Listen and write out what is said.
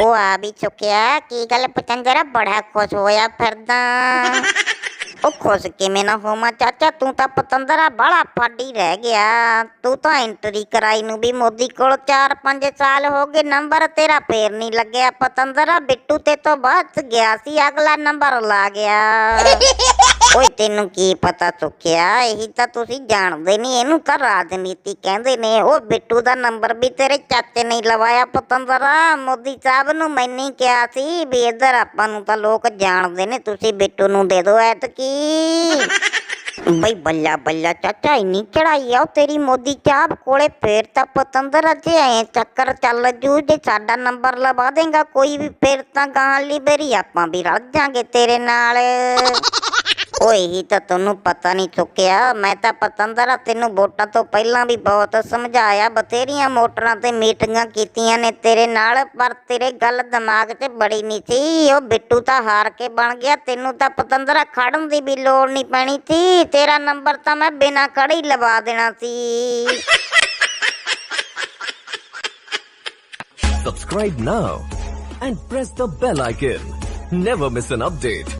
ਉਹ ਆ ਵੀ ਚੁੱਕਿਆ ਕੀ ਗੱਲ ਪਤੰਦਰਾ ਬੜਾ ਖੁਸ਼ ਹੋਇਆ ਫਿਰਦਾ ਉਹ ਖੁਸ਼ ਕਿਵੇਂ ਨਾ ਹੋਵਾਂ ਚਾਚਾ ਤੂੰ ਤਾਂ ਪਤੰਦਰਾ ਬਾਹਲਾ ਫਾਡੀ ਰਹਿ ਗਿਆ ਤੂੰ ਤਾਂ ਐਂਟਰੀ ਕਰਾਈ ਨੂੰ ਵੀ ਮੋਦੀ ਕੋਲ 4-5 ਸਾਲ ਹੋ ਗਏ ਨੰਬਰ ਤੇਰਾ ਫੇਰ ਨਹੀਂ ਲੱਗਿਆ ਪਤੰਦਰਾ ਬਿੱਟੂ ਤੇ ਤੋਂ ਬਾਅਦ ਗਿਆ ਸੀ ਅਗਲਾ ਨੰਬਰ ਲਾ ਗਿਆ ਓਏ, ਤੈਨੂੰ ਕੀ ਪਤਾ ਚੁੱਕਿਆ? ਇਹੀ ਤਾਂ ਤੁਸੀਂ ਜਾਣਦੇ ਨਹੀਂ। ਇਹਨੂੰ ਤਾਂ ਰਾਜਨੀਤੀ ਕਹਿੰਦੇ ਨੇ। ਉਹ ਬਿੱਟੂ ਦਾ ਨੰਬਰ ਵੀ ਤੇਰੇ ਚਾਚੇ ਨੇ ਲਵਾਇਆ ਪਤੰਦਰਾ। ਮੋਦੀ ਸਾਹਿਬ ਨੂੰ ਮੈਨੇ ਕਿਹਾ ਸੀ ਵੀ ਇੱਧਰ ਆਪਾਂ ਨੂੰ ਤਾਂ ਲੋਕ ਜਾਣਦੇ ਨੇ। ਤੁਸੀਂ ਬਿੱਟੂ ਨੂੰ ਦੇ ਦਿਓ ਐਤਕੀ। ਬਈ, ਬੱਲਾ ਬੱਲਾ ਚਾਚਾ, ਇੰਨੀ ਚੜਾਈ ਆ ਉਹ ਤੇਰੀ ਮੋਦੀ ਚਾਹ ਕੋਲੇ। ਫੇਰ ਤਾਂ ਪਤੰਦਰ ਅਜੇ ਐ ਚੱਕਰ ਚੱਲ ਜੂ। ਜੇ ਸਾਡਾ ਨੰਬਰ ਲਵਾ ਦੇਗਾ ਕੋਈ ਵੀ, ਫੇਰ ਤਾਂ ਗਾਂ ਲਈ ਬੇਰੀ ਆਪਾਂ ਵੀ ਰਲ ਜਾਾਂਗੇ ਤੇਰੇ ਨਾਲ। ਓਏ ਤਾਂ ਤੈਨੂੰ ਪਤਾ ਨਹੀਂ ਚੁੱਕਿਆ। ਮੈਂ ਤਾਂ ਪਤੰਦਰਾ ਤੈਨੂੰ ਵੋਟਾਂ ਤੋਂ ਪਹਿਲਾਂ ਵੀ ਬਹੁਤ ਸਮਝਾਇਆ। ਬਥੇਰੀਆਂ ਮੋਟਰਾਂ ਤੇ ਮੀਟਿੰਗਾਂ ਕੀਤੀਆਂ ਨੇ ਤੇਰੇ ਨਾਲ, ਪਰ ਤੇਰੇ ਗੱਲ ਦਿਮਾਗ 'ਚ ਬੜੀ ਨਹੀਂ ਸੀ। ਉਹ ਬਿੱਟੂ ਤਾਂ ਹਾਰ ਕੇ ਬਣ ਗਿਆ। ਤੈਨੂੰ ਤਾਂ ਪਤੰਦਰਾ ਖੜਨ ਦੀ ਵੀ ਲੋੜ ਨਹੀਂ ਪੈਣੀ ਸੀ। ਤੇਰਾ ਨੰਬਰ ਤਾਂ ਮੈਂ ਬਿਨਾਂ ਖੜੇ ਹੀ ਲਵਾ ਦੇਣਾ ਸੀ। Subscribe now and press the bell icon. Never miss an update.